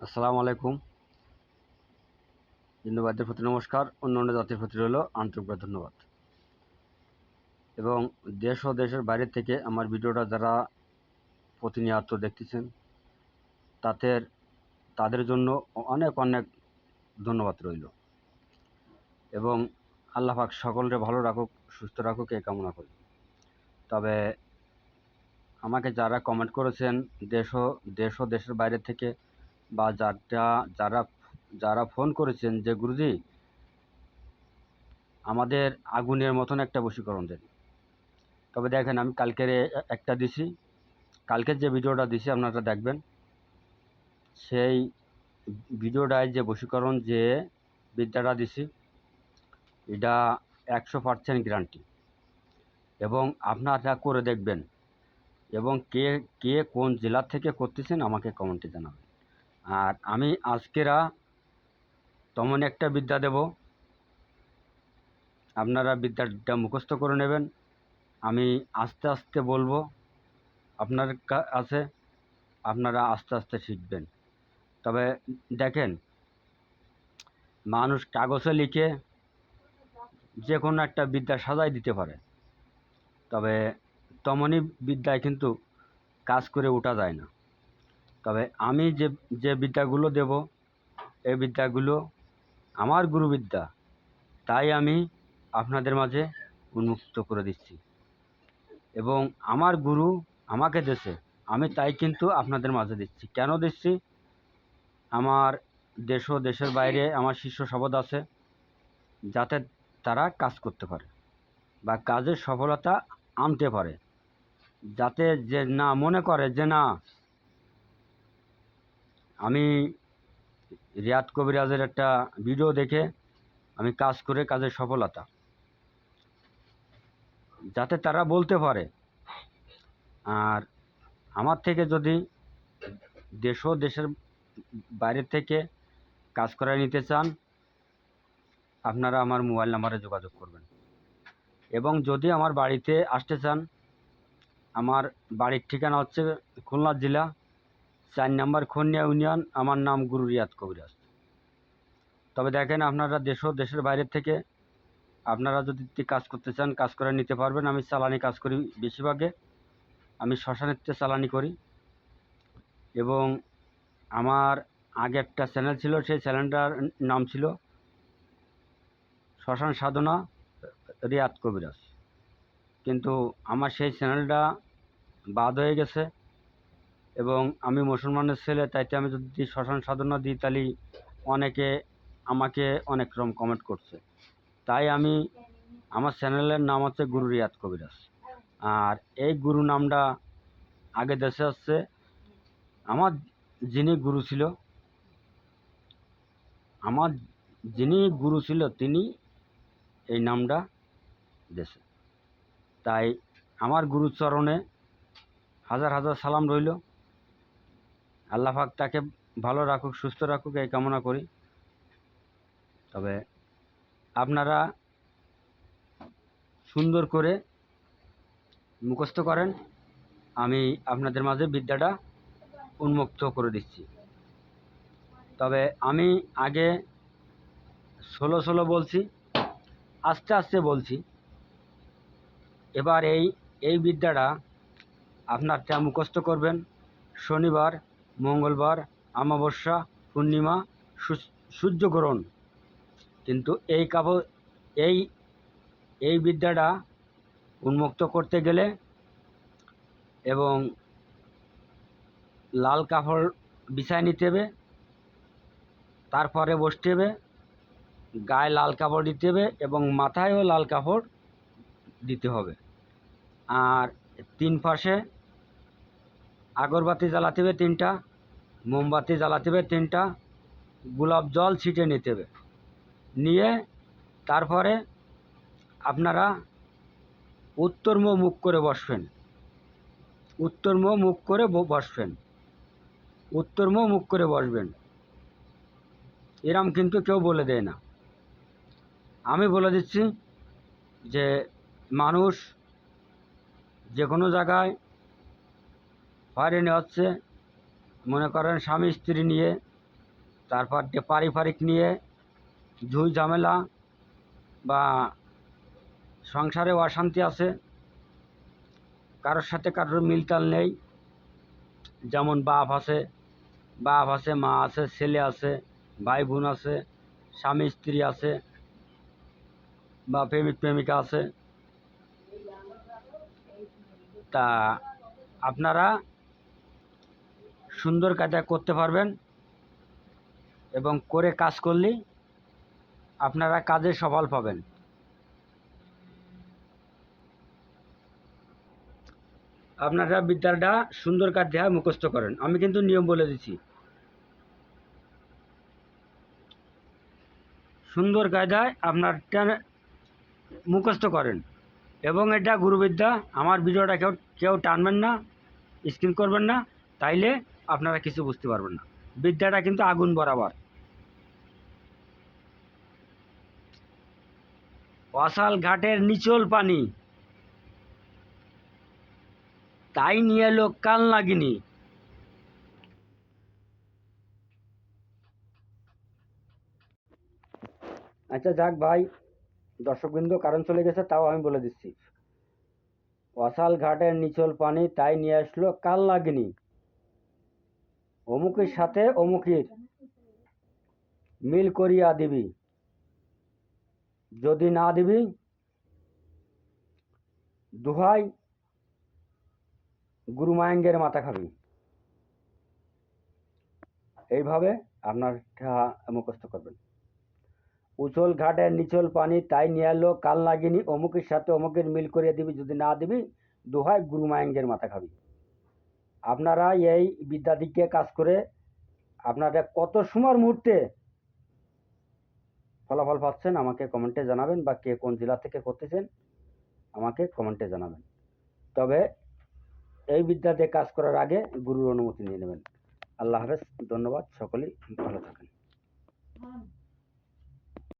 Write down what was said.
আসসালামু আলাইকুম। হিন্দুবাদের প্রতি নমস্কার। অন্য অন্য জাতির প্রতি রইল আন্তরিকভাবে ধন্যবাদ। এবং দেশ ও দেশের বাইরে থেকে আমার ভিডিওটা যারা প্রতিনিয়ত দেখতেছেন, তাদের তাদের জন্য অনেক অনেক ধন্যবাদ রইল। এবং আল্লাহ পাক সকলকে ভালো রাখুক, সুস্থ রাখুক, এই কামনা করি। তবে আমাকে যারা কমেন্ট করেছেন, দেশ দেশ ও দেশের বাইরে থেকে বা যারা যারা যারা ফোন করেছেন যে গুরুজি, আমাদের আগুনের মতন একটা বশীকরণ দেন। তবে দেখেন, আমি কালকের একটা দিছি। কালকের যে ভিডিওটা দিছি, আপনারা দেখবেন। সেই ভিডিওটায় যে বশীকরণ যে বিদ্যাটা দিছি, এটা একশো পার্সেন্ট গ্যারান্টি এবং আপনারা করে দেখবেন। এবং কে কে কোন জেলা থেকে করতেছেন, আমাকে কমেন্টে জানাবেন। আর আমি আজকেরা তেমন একটা বিদ্যা দেব। আপনারা বিদ্যাটা মুখস্থ করে নেবেন। আমি আস্তে আস্তে বলব, আপনার কাছে আপনারা আস্তে আস্তে শিখবেন। তবে দেখেন, মানুষ কাগজে লিখে যে কোনো একটা বিদ্যা সাজাই দিতে পারে। তবে তেমনই বিদ্যায় কিন্তু কাজ করে ওঠা যায় না। তবে আমি যে যে বিদ্যাগুলো দেব এই বিদ্যাগুলো আমার গুরুবিদ্যা। তাই আমি আপনাদের মাঝে উন্মুক্ত করে দিচ্ছি। এবং আমার গুরু আমাকে দেশে আমি তাই কিন্তু আপনাদের মাঝে দিচ্ছি। কেন দিচ্ছি? আমার দেশ ও দেশের বাইরে আমার শিষ্য শপথ আছে, যাতে তারা কাজ করতে পারে বা কাজের সফলতা আনতে পারে। যাতে যে না মনে করে যে না আমি রিয়াদ কবিরাজের একটা ভিডিও দেখে আমি কাজ করে কাজের সফলতা। যাতে তারা বলতে পারে। আর আমার থেকে যদি দেশ দেশের বাইরে থেকে কাজ করায় নিতে চান, আপনারা আমার মোবাইল নাম্বারে যোগাযোগ করবেন। এবং যদি আমার বাড়িতে আসতে চান, আমার বাড়ির ঠিকানা হচ্ছে খুলনা জেলা চার নাম্বার খনিয়া ইউনিয়ন, আমার নাম গুরু রিয়াদ কবিরাজ। তবে দেখেন আপনারা দেশ দেশের বাইরে থেকে আপনারা যদি কাজ করতে চান, কাজ করে নিতে পারবেন। আমি চালানি কাজ করি বেশিরভাগে। আমি শ্মশানেতে চালানি করি। এবং আমার আগে একটা চ্যানেল ছিল, সেই চ্যানেলটার নাম ছিল শ্মশান সাধনা রিয়াদ কবিরাজ। কিন্তু আমার সেই চ্যানেলটা বাদ হয়ে গেছে। এবং আমি মুসলমানের ছেলে, তাইতে আমি যদি শ্মশান সাধনা দিই, তাহলে অনেকে আমাকে অনেক রকম কমেন্ট করছে। তাই আমি আমার চ্যানেলের নাম হচ্ছে গুরু রিয়াদ কবিরাজ। আর এই গুরু নামটা আগে দেশে আসছে। আমার যিনি গুরু ছিল, আমার যিনি গুরু ছিল, তিনি এই নামটা দেশে। তাই আমার গুরুচরণে হাজার হাজার সালাম রইল। আল্লাহ পাক তাকে ভালো রাখুক, সুস্থ রাখুক, এই কামনা করি। তবে আপনারা সুন্দর করে মুখস্থ করেন, আমি আপনাদের মাঝে বিদ্যাটা উন্মুক্ত করে দিচ্ছি। তবে আমি আগে ষোলো ষোলো বলছি, আস্তে আস্তে বলছি। এবার এই এই বিদ্যাটা আপনারটা মুখস্থ করবেন, শনিবার মঙ্গলবার, অমাবস্যা, পূর্ণিমা সূর্যগ্রহণ। কিন্তু এই কাপড় এই এই বিদ্যাটা উন্মুক্ত করতে গেলে এবং লাল কাপড় বিছায় নিতে হবে, তারপরে বসতে হবে, গায়ে লাল কাপড় দিতে হবে এবং মাথায়ও লাল কাপড় দিতে হবে। আর তিন পাশে আগরবাতি জ্বালাতে হবে তিনটা মোমবাতি জ্বালাতে হবে, তিনটা। গোলাপ জল ছিটে নিতে হবে। নিয়ে তারপরে আপনারা উত্তরমুখ মুখ করে বসবেন। উত্তরমুখ মুখ করে বসবেন। উত্তরমুখ মুখ করে বসবেন। এরম কিন্তু কেউ বলে দেয় না। আমি বলে দিচ্ছি যে, মানুষ যে কোনো জায়গায় হয়রানি হচ্ছে মনে করেন স্বামী স্ত্রী নিয়ে, তারপর যে পারিবারিক নিয়ে ঝুই ঝামেলা বা সংসারে অশান্তি আছে, কারোর সাথে কারোর মিলতাল নেই। যেমন বাপ আছে বাপ আছে, মা আছে, ছেলে আছে ভাই বোন আছে, স্বামী স্ত্রী আছে বা প্রেমিক প্রেমিকা আছে। তা আপনারা সুন্দর কাজটা করতে পারবেন এবং করে কাজ করলেই আপনারা কাজে সফল পাবেন। আপনারা বিদ্যাটা সুন্দর কাজ দেওয়া মুখস্থ করেন। আমি কিন্তু নিয়ম বলে দিচ্ছি। সুন্দর কায়দায় আপনার মুখস্থ করেন এবং এটা গুরুবিদ্যা, আমার ভিডিওটা কেউ কেউ টানবেন না স্ক্রিন করবেন না। তাইলে আপনারা কিছু বুঝতে পারবেন না। বিদ্যাটা কিন্তু আগুন বরাবর। অসাল ঘাটের নিচল পানি। তাই নিয়ে এলো কাল নাগিনী আচ্ছা যাক ভাই, দর্শকবৃন্দ কারণ চলে গেছে, তাও আমি বলে দিচ্ছি। অসাল ঘাটের নিচল পানি, তাই নিয়ে আসলো কাল নাগিনী অমুকের সাথে অমুকের মিল করিয়া দিবি। যদি না দিবি, দুহাই গুরু মায়াঙ্গের মাথা খাবি। এইভাবে আপনার ঠেহা মুখস্থ করবেন। উচল ঘাটের নিচল পানি, তাই নিয়ে এলো কাল নাগিনী, অমুকের সাথে অমুকের মিল করিয়া দিবি। যদি না দিবি, দুহাই গুরু মায়াঙ্গের মাথা খাবি। আপনারা এই বিদ্যা দিকে কাজ করে আপনারা কত সময়ের মুহূর্তে ফলাফল পাচ্ছেন, আমাকে কমেন্টে জানাবেন বা কে কোন জেলা থেকে করতেছেন, আমাকে কমেন্টে জানাবেন। তবে এই বিদ্যাতে কাজ করার আগে গুরুর অনুমতি নিয়ে নেবেন। আল্লাহ হাফেজ, ধন্যবাদ, সকলেই ভালো থাকেন।